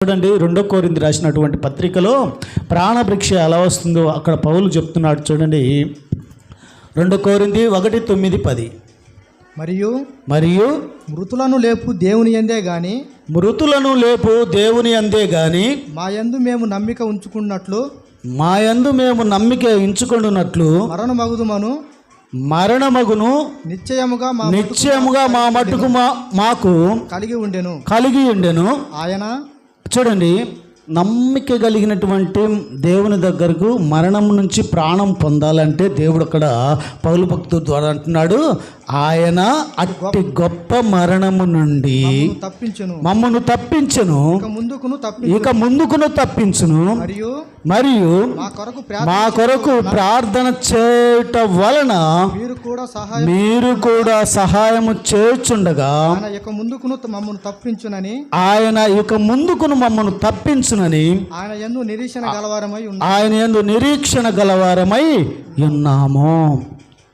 చూడండి రెండో కోరింది రాసినటువంటి పత్రికలో ప్రాణభిక్ష ఎలా వస్తుందో అక్కడ పౌలు చెప్తున్నాడు చూడండి. రెండో కోరింది ఒకటి తొమ్మిది పది. మరియు మరియు మృతులను లేపు దేవుని ఎందే గాని మృతులను లేపు దేవుని అందే గాని మా యందు మేము నమ్మిక ఉంచుకున్నట్లు మాయందు మేము నమ్మిక ఎంచుకొనున్నట్లు మరణమగుదుమను మరణమగును నిశ్చయముగా మా నిశ్చయముగా మా మట్టుకు మా మాకు కలిగి ఉండెను. కలిగి ఉండెను. ఆయన చూడండి నమ్మిక కలిగినటువంటి దేవుని దగ్గరకు మరణం నుంచి ప్రాణం పొందాలంటే దేవుడు అక్కడ పౌలు భక్తు ద్వారా అంటున్నాడు ఆయన అట్టి గొప్ప మరణము నుండి తప్పించును. మమ్మను తప్పించును. ఇక ముందుకును తప్పి ఇక ముందుకును తప్పించును. మరియు మరియు మా కొరకు ప్రార్థన చేయట వలన మీరు కూడా సహాయం మీరు కూడా సహాయము చేయుచుండగా ఆయన ఇక ముందుకును మమ్మల్ని తప్పించునని ఆయన ఇక ముందుకును మమ్మను తప్పించునని ఆయన ఎందు నిరీక్షణ గలవారమై ఆయన యందు నిరీక్షణ గలవారమై ఉన్నాము.